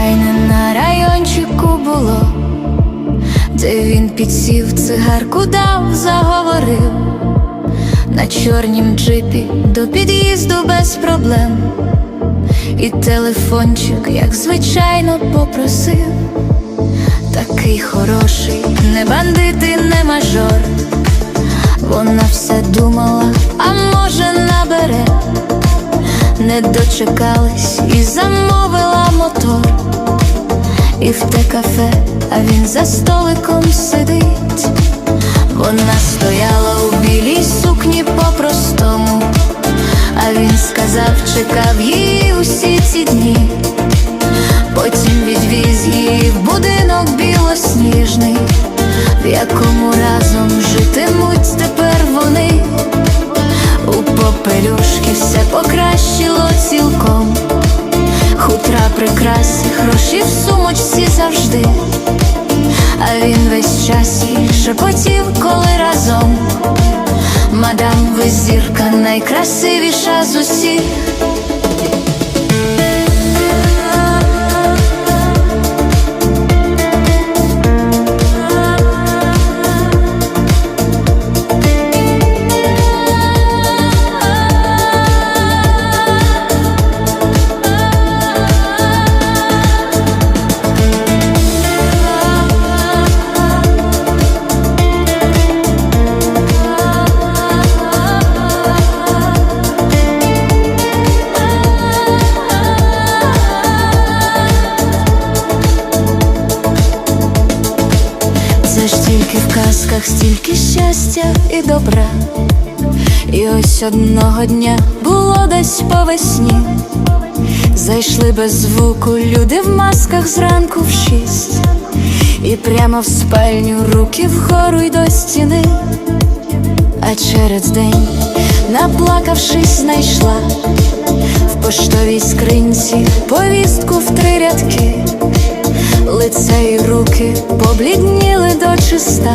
звичайне на райончику було, де він підсів, цигарку дав, заговорив на чорнім джипі до під'їзду без проблем. І телефончик, як звичайно, попросив, такий хороший, не бандит і не мажор. Вона вся думала, а може набере, не дочекались і замовила і в те кафе, а він за столиком сидить. Вона стояла у білій сукні по-простому, а він сказав, чекав її усі ці дні. Потім відвіз її в будинок білосніжний, в якому разом житимуть тепер Прикраси, гроші в сумочці завжди. А він весь час їй шепотів, коли разом. Мадам, ви зірка найкрасивіша з усіх. Тільки в казках стільки щастя і добра. І ось одного дня було десь по весні. Зайшли без звуку люди в масках зранку в шість, і прямо в спальню руки вгору й до стіни. А через день, наплакавшись, знайшла в поштовій скринці повістку в три рядки. Лице і руки поблідніли до чиста.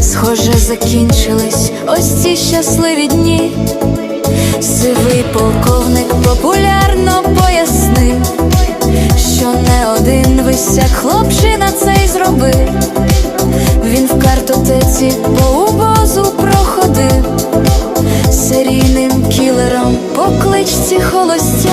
Схоже, закінчились ось ці щасливі дні. Сивий полковник популярно пояснив, що не один висяк хлопчина цей зробив. Він в картотеці по убозу проходив серійним кілером по кличці холості.